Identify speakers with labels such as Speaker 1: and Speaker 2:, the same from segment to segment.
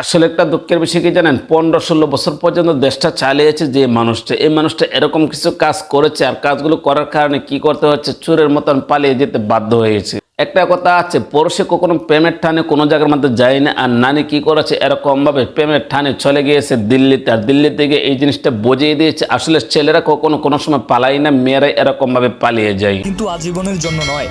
Speaker 1: আসলে একটা দুঃখের বিষয় কি জানেন? পনেরো ষোলো বছর পর্যন্ত দেশটা চালিয়েছে যে মানুষটা। এই মানুষটা এরকম কিছু কাজ করেছে আর কাজগুলো করার কারণে কি করতে হচ্ছে চোরের মতন পালিয়ে যেতে বাধ্য হয়েছে। একটা কথা আছে পড়শে কখনো প্রেমের টানে কোনো জায়গার মধ্যে যায় না আর নানি কি করেছে? এরকমভাবে প্রেমের টানে চলে গিয়েছে দিল্লিতে আর দিল্লি থেকে এই জিনিসটা বুঝিয়ে দিয়েছে। আসলে ছেলেরা কখনো কোনো সময় পালায় না, মেয়েরা এরকমভাবে পালিয়ে যায়।
Speaker 2: কিন্তু আজীবনের জন্য নয়।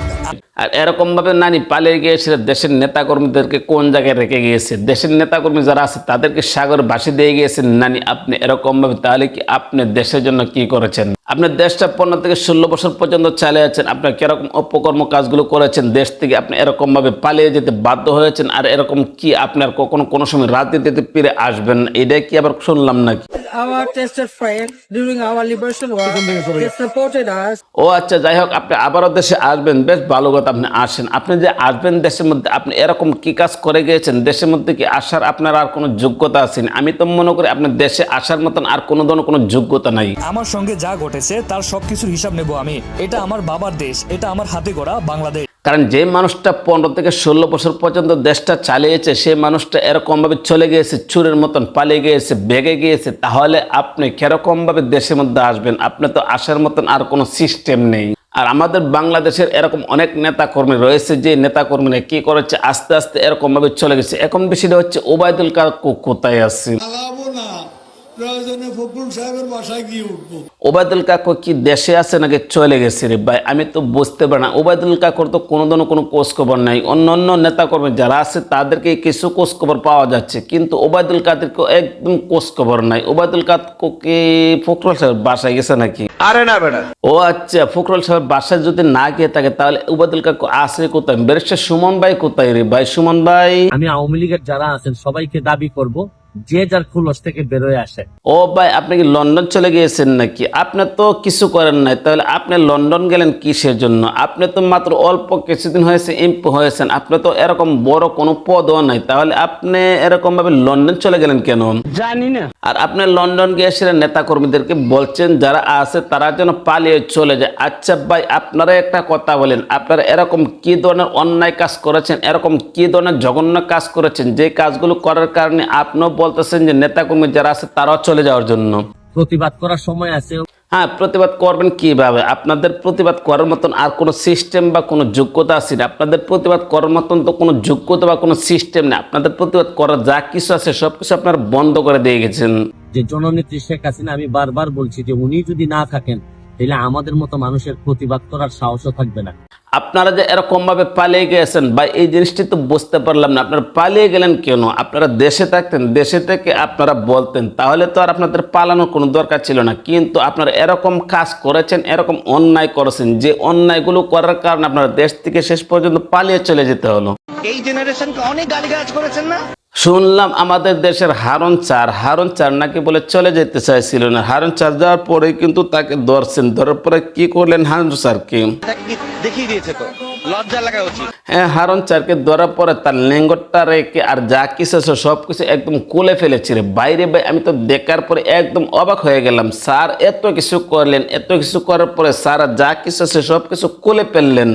Speaker 1: আর এরকম ভাবে নানি পালিয়ে গিয়েছিল, দেশের নেতাকর্মীদেরকে কোন জায়গায় রেখে গিয়েছে? দেশের নেতাকর্মী যারা আছে, তাদেরকে সাগর বাসি দিয়ে গিয়েছেন? নানি, আপনি এরকম ভাবে, তাহলে কি আপনি দেশের জন্য কি করেছেন? আপনি দেশটা পনেরো থেকে ষোলো বছর পর্যন্ত চালিয়ে আছেন, আপনি কীরকম অপকর্ম কাজগুলো করেছেন? দেশ থেকে আপনি এরকম ভাবে পালিয়ে যেতে বাধ্য হয়েছেন, আর এরকম কি আপনার কখনো কোনো সময় রাজনীতিতে ফিরে আসবেন? না এটাই কি আবার শুনলাম নাকি?
Speaker 3: Our tested friend during our liberation war. They supported us.
Speaker 1: ও আচ্ছা যাই হোক আপনি আবারও দেশে আসবেন বেশ ভালো কথা আপনি আসেন আপনি যে আসবেন দেশের মধ্যে আপনি এরকম কি কাজ করে গিয়েছেন দেশের মধ্যে কি আসার আপনার আর কোনো যোগ্যতা আছে না? আমি তো মনে করি আপনার দেশে আসার মতন আর কোনো ধরনের কোনো যোগ্যতা নাই
Speaker 2: আমার সঙ্গে যা ঘটেছে তার সবকিছুর হিসাব নেব আমি এটা আমার বাবার দেশ এটা আমার হাতে গড়া বাংলাদেশ
Speaker 1: কারণ যে মানুষটা পনেরো থেকে ষোলো বছর পর্যন্ত দেশটা চালিয়েছে, সে মানুষটা এরকমভাবে চলে গিয়েছে, চুরের মতন পালিয়ে গিয়েছে বেগে গিয়েছে, তাহলে আপনি কিরকমভাবে দেশের মধ্যে আসবেন? আপনি তো আসার মতন আর কোনো সিস্টেম নেই। আর আমাদের বাংলাদেশের এরকম অনেক নেতা কর্মী রয়েছে, যে নেতা কর্মীরা কি করেছে, আস্তে আস্তে এরকমভাবে চলে গেছে। এখন বিষয়টা হচ্ছে, ওবায়দুল কাকু কোথায় আছে?
Speaker 4: প্রয়োজনে ফখরুল সাহেবের বাসায় গিয়ে উঠবো।
Speaker 1: ওবায়দুল কাকু কি দেশে আছে নাকি চলে গেছে রে ভাই? আমি তো বুঝতে পারি না। ওবায়দুল কাকুর তো কোনো ধরনের কোনো কোষ খবর নাই। অন্য অন্য নেতাকর্মী যারা আছে তাদেরকে কিছু কোষ খবর পাওয়া যাচ্ছে। কিন্তু ওবায়দুল কাদেরকে একদম কোষ খবর নাই। ওবায়দুল কাকু কি ফখরুল সাহেব বাসায় গেছে নাকি?
Speaker 5: আরে না বেটা।
Speaker 1: ও আচ্ছা ফখরুল সাহেব বাসায় যদি না গিয়ে থাকে তাহলে ওবায়দুল কাকু আসে কোথায়? বেরেস্টার সুমন ভাই কোথায় রে ভাই? সুমন ভাই?
Speaker 6: আমি আওয়ামী লীগের যারা আছেন সবাইকে দাবি করব যে যার খুলস থেকে বেরোয় আসে।
Speaker 1: ও ভাই আপনি কি লন্ডন চলে গিয়েছেন নাকি? আপনি তো কিছু করেন নাই তাহলে আপনি লন্ডন গেলেন কিসের জন্য? আপনি তো মাত্র অল্প কিছুদিন হয়েছে এমপি হয়েছেন আপনি তো এরকম বড় কোনো পদও নাই তাহলে আপনি এরকম ভাবে লন্ডন চলে গেলেন কেন? জানি না। আর আপনি লন্ডন গিয়েছিলেন নেতা কর্মীদেরকে বলছেন যারা আছে তারা যেন পালিয়ে চলে যায়। আচ্ছা ভাই আপনারা একটা কথা বলেন আপনারা এরকম কি ধরনের অন্যায় কাজ করেছেন এরকম কি ধরনের জঘন্য কাজ করেছেন? যে কাজগুলো করার কারণে আপনিও বলতেছেন যে নেতাকর্মী যারা আছে তারাও চলে যাওয়ার জন্য।
Speaker 6: প্রতিবাদ করার সময় আছে।
Speaker 1: হ্যাঁ প্রতিবাদ করবেন কীভাবে? আপনাদের প্রতিবাদ করার মতন আর কোনো সিস্টেম বা কোনো যোগ্যতা আছে না? আপনাদের প্রতিবাদ করার মতন তো কোনো যোগ্যতা বা কোনো সিস্টেম নেই। আপনাদের প্রতিবাদ করার যা কিছু আছে সব কিছু আপনারা বন্ধ করে দিয়ে গেছেন।
Speaker 6: যে জননেত্রী শেখ হাসিনা আমি বারবার বলছি যে উনি যদি না থাকেন তাহলে আমাদের মতো মানুষের প্রতিবাদ করার সাহসও থাকবে না।
Speaker 1: আপনারা যে এরকমভাবে পালিয়ে গেছেন বা এই জিনিসটি তো বুঝতে পারলাম না। আপনারা পালিয়ে গেলেন কেন? আপনারা দেশে থাকতেন, দেশে থেকে আপনারা বলতেন, তাহলে তো আর আপনাদের পালানোর কোনো দরকার ছিল না। কিন্তু আপনারা এরকম কাজ করেছেন, এরকম অন্যায় করেছেন, যে অন্যায়গুলো করার কারণে আপনারা দেশ থেকে শেষ পর্যন্ত পালিয়ে চলে যেতে হলো।
Speaker 5: এই জেনারেশনকে অনেক গালিগালাজ করেছেন না?
Speaker 1: শুনলাম আমাদের দেশের হারন চার। হারন চার নাকি বলে চলে যেতে চাইছিল না। হারন চার যাওয়ার পরে কিন্তু তাকে ধরছেন। ধরার পরে কি করলেন হারন স্যারকে?
Speaker 5: দেখিয়ে দিয়েছে তো। লজ্জা লাগা উচিত।
Speaker 1: হ্যাঁ হারন চারকে ধরার পরে তার লেঙ্গটটা রেখে আর যা কিছু আছে সব কিছু একদম কোলে ফেলেছে রে। বাইরে ভাই আমি তো দেখার পরে একদম অবাক হয়ে গেলাম। স্যার এত কিছু করলেন এত কিছু করার পরে স্যার যা কিছু আছে সব কিছু কোলে ফেললেন।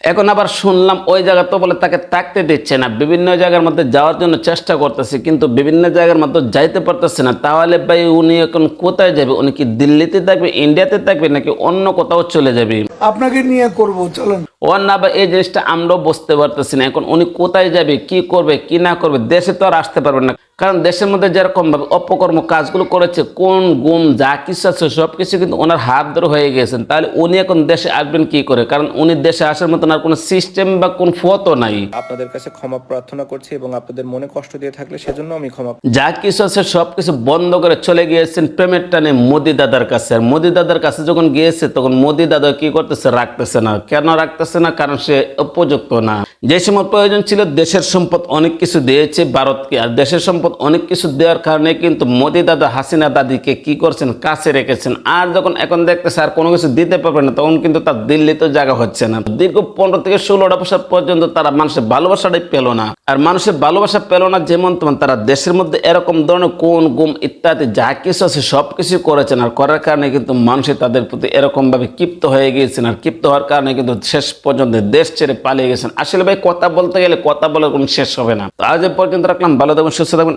Speaker 1: এখন আবার শুনলাম ওই জায়গা তো বলে তাকে থাকতে দিচ্ছে না। বিভিন্ন জায়গার মধ্যে যাওয়ার জন্য চেষ্টা করতেছে কিন্তু বিভিন্ন জায়গার মধ্যে যাইতে পারতেছে না। তাহলে ভাই উনি এখন কোথায় যাবে? উনি কি দিল্লিতে থাকবে ইন্ডিয়াতে থাকবে নাকি অন্য কোথাও চলে যাবে?
Speaker 4: আপনাকে নিয়ে করব চলেন।
Speaker 1: ও না বা এই জিনিসটা আমরাও বুঝতে পারতেছি না। এখন উনি কোথায় যাবে কি করবে কি না করবে দেশে তো আর আসতে পারবে না। কারণ দেশের মধ্যে যেরকম ভাবে অপকর্ম কাজগুলো করেছে কোন গুম যা কিছু আছে সব কিছু কিন্তু ওনার হাত ধরে হয়ে গেছেন। তাহলে উনি এখন দেশে আসবেন কি করে? কারণ উনি দেশে আসার মতন আর কোনো সিস্টেম বা কোন ফতো নাই।
Speaker 7: আপনাদের কাছে ক্ষমা প্রার্থনা করছি এবং আপনাদের মনে কষ্ট দিয়ে থাকলে সেজন্য আমি ক্ষমা
Speaker 1: যা কিছু আছে সব কিছু বন্ধ করে চলে গিয়েছেন প্রেমের টানে মোদি দাদার কাছে। আর মোদি দাদার কাছে যখন গিয়েছে তখন মোদি দাদা কি করতেছে রাখতেছে না। কেন রাখতেছে না? কারণ সে উপযুক্ত না। যে সময় প্রয়োজন ছিল দেশের সম্পদ অনেক কিছু দিয়েছে ভারতকে। আর দেশের সম্পদ সম্পদ অনেক কিছু দেওয়ার কারণে কিন্তু মোদি দাদা হাসিনা দাদিকে কি করছেন? কাছে রেখেছেন। আর যখন এখন দেখতেছে আর কোনো কিছু দিতে পারবে না, তখন কিন্তু তার দিল্লিতে জায়গা হচ্ছে না। দীর্ঘ পনেরো থেকে ষোলোটা বছর পর্যন্ত তারা মানুষের ভালোবাসাটাই পেল না। আর মানুষের ভালোবাসা পেল না যেমন তেমন তারা দেশের মধ্যে এরকম ধরনের কোন, গুম ইত্যাদি যা কিছু আছে সব কিছু করেছেন। আর করার কারণে কিন্তু মানুষের তাদের প্রতি এরকম ভাবে ক্ষিপ্ত হয়ে গিয়েছেন। আর ক্ষিপ্ত হওয়ার কারণে কিন্তু শেষ পর্যন্ত দেশ ছেড়ে পালিয়ে গেছেন। আসলে ভাই, কথা বলতে গেলে কথা বলার কোনো শেষ হবে না। তো আজ পর্যন্ত রাখলাম। ভালো থাকবেন সুস্থ থাকবেন